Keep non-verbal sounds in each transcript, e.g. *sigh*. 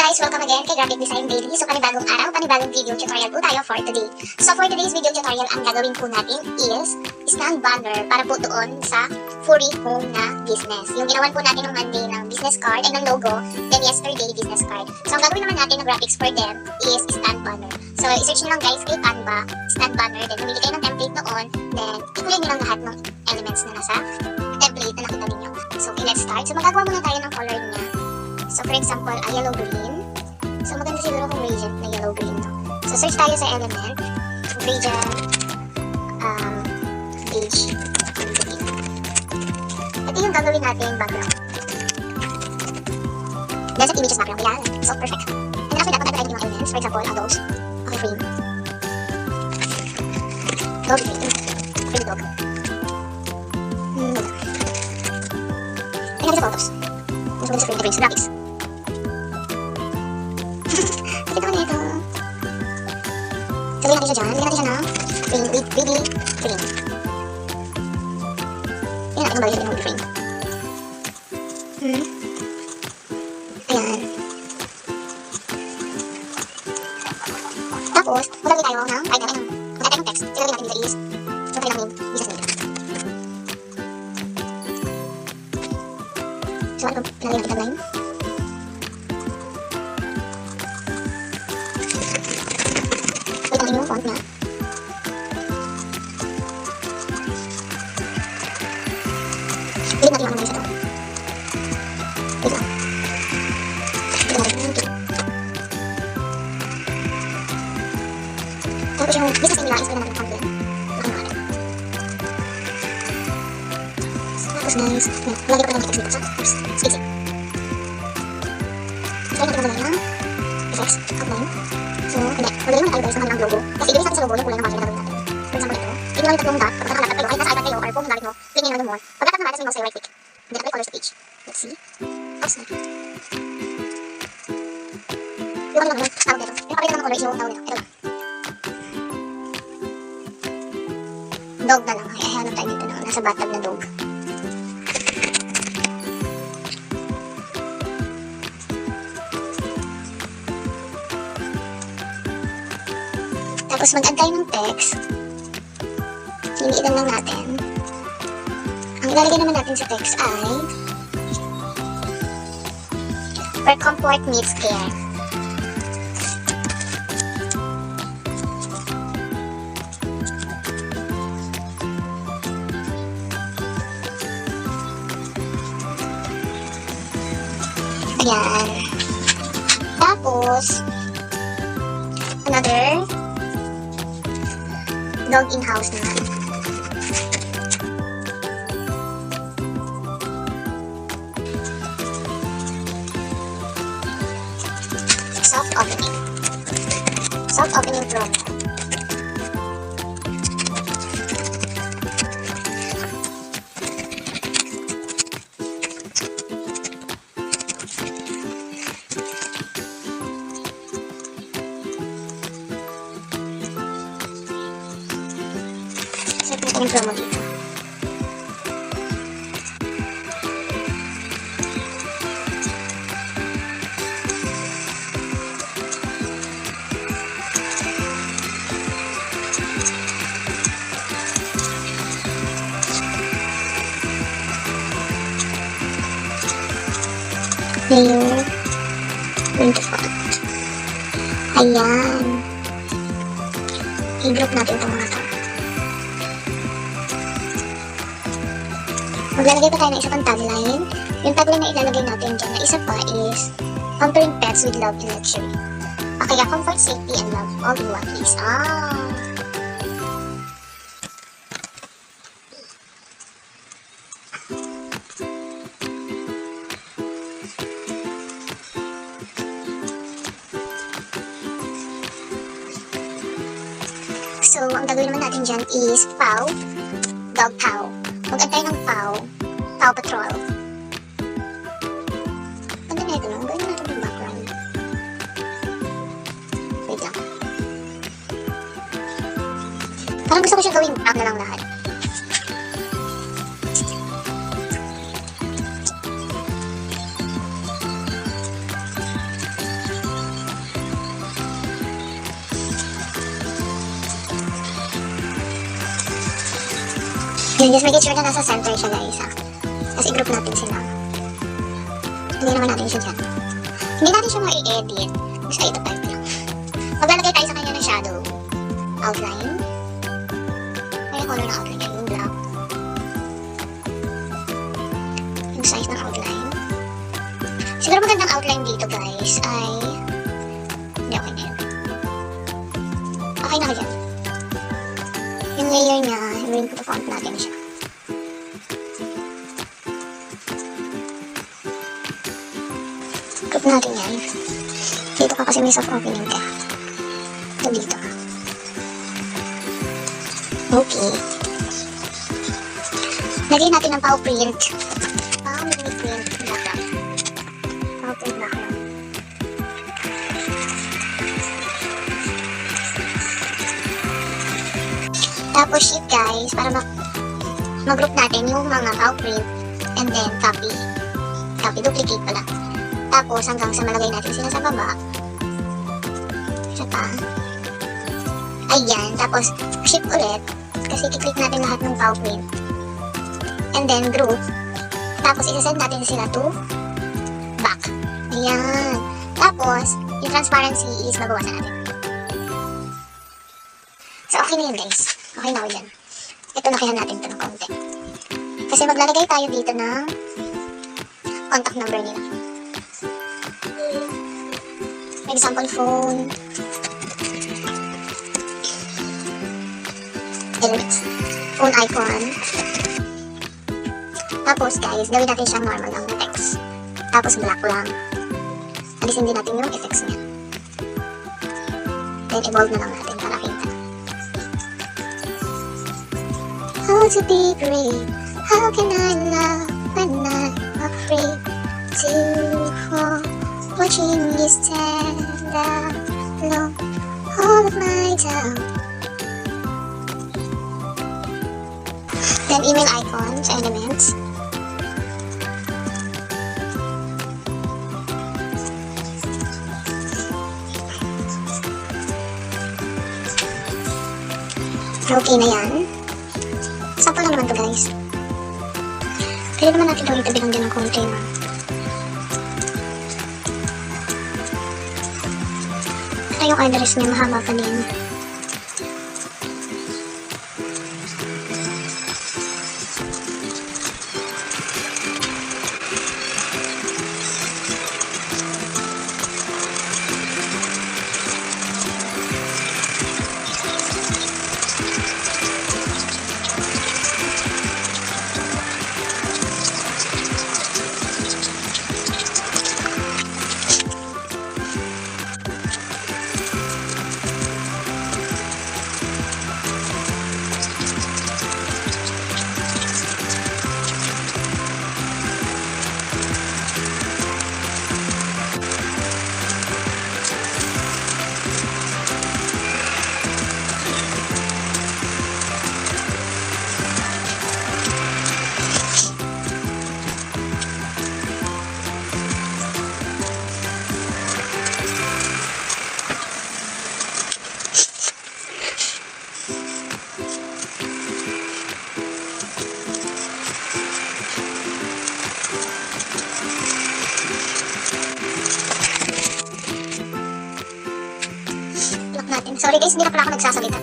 guys! Welcome again kay Graphic Design Daily. So panibagong araw, panibagong video tutorial po tayo for today. So for today's video tutorial, ang gagawin po natin is stand banner para po doon sa Furry Home na business. Yung ginawan po natin ng Monday ng business card and ng logo, then yesterday business card. So ang gagawin naman natin na graphics for them is stand banner. So i-search nyo lang guys kay Canva, stand banner, then mamili kayo ng template noon, then ikuloy nyo lang lahat ng elements na nasa template na nakita ninyo. So okay, let's start. So magagawa for example, a yellow green. So maganda siguro kung gradient na yellow green to. So search tayo sa element, gradient, um, beige. Ito yung gagawin natin background. Then sa images background, yan. So perfect. And then after that, magdadagdag yung elements. For example, a dog. Okay, green. Dog green. Green dog. Hmm, then sa photos. Mas maganda sa frame, sa graphics. Green, green. Yan natin kung bagay sa frame. Hmm. Ayan. Tapos, maglalagay tayo ng, ay, ng, maglalagay tayo ng text. Sinalagay natin dito is, so kailangan yung business name. So, ano kung pinalagay natin tagline? Delete natin yung ano na isa to. Wait lang. Delete natin yung tip. Tapos yung business name nila, is kailangan natin font din. Nakalimutan. Tapos guys, yan. Lagay ko pa ng text dito sa oops, spacing. Try natin magawa ng effects, outline. So, hindi. Magaling naman tayo guys naman ng logo. Kasi ibig natin sa logo yung kulay ng bagay na gagawin natin. For example, ito. Hindi lang tatlong dot. Kapag nakalapit kayo, kahit nasa iPad kayo or phone gamit mo, click nyo lang more. Pagkatapos naman, tapos may mouse ay right click. Then apply colors to page. Let's see. Oops, na. Yung ano yung tawag dito. Yung kapit ng color is yung tawag dito. Ito lang. Dog na lang. Ay, hanap tayo dito na. Nasa bathtub na dog. Tapos mag-add tayo ng text. Limitan lang natin. Ang ilalagay naman natin sa text ay where comfort meets care. Ayan. Tapos, another dog in-house naman. Soft Soft opening Font. Ayan. I-group natin itong mga to. Maglalagay pa tayo ng isa pang tagline. Yung tagline na ilalagay natin dyan na isa pa is Pampering pets with love and luxury. O kaya comfort, safety, and love all in one place. Ah! So, ang gagawin naman natin dyan is POW, dog POW. Mag-add tayo ng POW, POW Patrol. Ganda na ito, no? Gawin natin yung background. Wait lang. Parang gusto ko siya Yun, just make sure na nasa center siya guys ha. Kasi group natin sila. Hindi naman natin siya dyan. Hindi natin siya ma-edit. Basta ito type lang. Maglalagay tayo sa kanya ng shadow. Outline. May color na outline yung black. Yung size ng outline. Siguro magandang outline dito guys ay... Hindi, okay na yun. Okay na ka dyan. Layer niya, yung font natin siya. Group natin yan. Dito ka kasi may soft opening ka. Ito dito ka. Okay. Lagyan natin ng pow print. Tapos sheet guys, para mag mag-group natin yung mga pow print and then copy. Copy, duplicate pala. Tapos hanggang sa malagay natin sila sa baba. Isa pa. Ayan. Tapos shift ulit. Kasi kiklik natin lahat ng pow print. And then group. Tapos isasend natin sila to back. Ayan. Tapos, yung transparency is mabawasan natin. So, okay na yun guys. Okay na dyan. Ito nakihan natin ito ng konti. Kasi maglalagay tayo dito ng contact number nila. Example, phone. Elements. Phone icon. Tapos guys, gawin natin siyang normal lang na text. Tapos black lang. Alisin din natin yung effects niya. Then evolve na lang natin para How to be great? How can I love when I'm afraid to fall? Watching me stand alone, all of my doubt. Then email icon sa elements. Okay na yan. Sample lang naman to guys. Pwede naman natin itong itabi lang din ng konti no? Para yung address niya mahaba pa din. Na ako nagsasalita.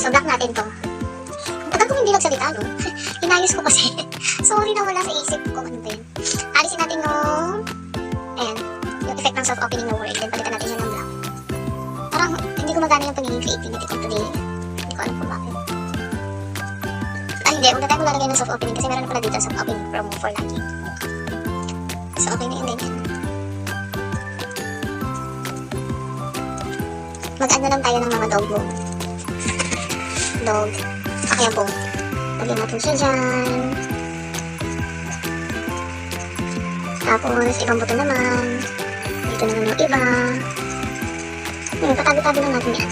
So, block natin to. Ang tagal kong hindi nagsalita, no? *laughs* Inayos ko kasi. *laughs* Sorry na wala sa isip ko. Ano ba yun? Alisin natin yung... Ayan. Yung effect ng soft opening na word. Then, palitan natin yan ng black. Parang hindi gumagana yung pagiging creativity ko today. Hindi ko alam kung bakit. Ah, hindi. Huwag na tayo maglalagay ng soft opening kasi meron pala dito soft opening promo for lagi. So, okay na yung ganyan. Mag-add na lang tayo ng mga dog mo. Dog. Okay, yan po. Lagyan natin siya dyan. Tapos, ibang buto naman. Dito naman yung iba. Yun, patabi-tabi lang natin yan.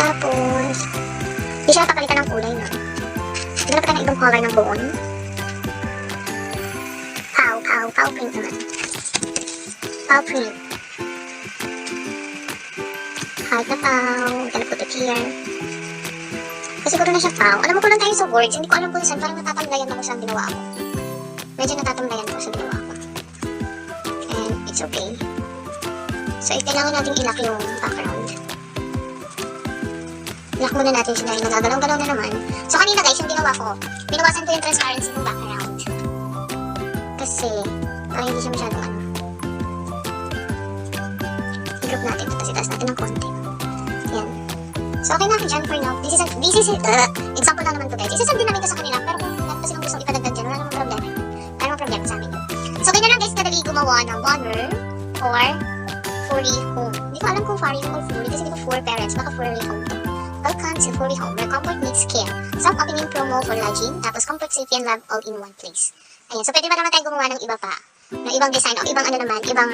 Tapos, di siya papalitan ng kulay, no? Hindi na pa tayo ng ibang color ng buon. Pow, pow, pow print naman. Hard white na pau. I'm gonna put it here. Kasi siguro na siya pau. Alam mo ko lang tayo sa words. Hindi ko alam kung saan. Parang natatamlayan ako sa ginawa ko. Medyo natatamlayan ko sa ginawa ko. And it's okay. So, kailangan natin ilak yung background. Ilak muna natin siya dahil nagagalaw-galaw na naman. So, kanina guys, yung ginawa ko, binawasan ko yung transparency ng background. Kasi, parang hindi siya masyadong I-group natin tapos itaas natin ng konti. Yan. So, okay na ako dyan for now. This is, a, this is, uh, example lang naman to guys. Isasend din namin to sa kanila, pero kung meron pa silang gustong ipadagdag dyan, wala namang problema. Wala namang problema sa amin. So, ganyan lang guys, kadali gumawa ng banner for Furry Home. Hindi ko alam kung Furry Home or Furry kasi dito four parents, baka Furry Home to. Welcome to Furry Home, where comfort meets care. Self-opening promo for lodging, tapos comfort, safety, and love all in one place. Ayan, so pwede ba naman tayo gumawa ng iba pa? Ng ibang design, o ibang ano naman, ibang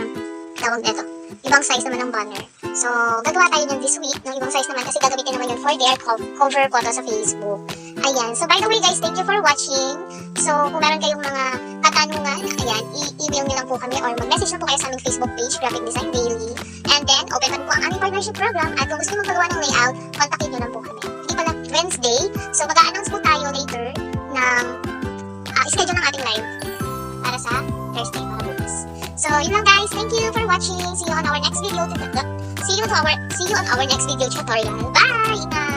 tawag nito, ibang size naman ng banner. So, gagawa tayo ng this week ng ibang size naman kasi gagamitin naman yun for their co- cover photo sa Facebook. Ayan, so by the way guys, thank you for watching. So, kung meron kayong mga katanungan, ayan, i-email nyo lang po kami or mag-message na po kayo sa aming Facebook page, Graphic Design Daily. And then, open kami po ang aming partnership program at kung gusto nyo magagawa ng layout, kontakin nyo lang po kami. Hindi pala Wednesday, so mag-a-announce po tayo later ng ah, schedule ng ating live para sa Thursday. So, yun lang guys. Thank you for watching. See you on our next video. See you to our see you on our next video tutorial. Bye! Ingat!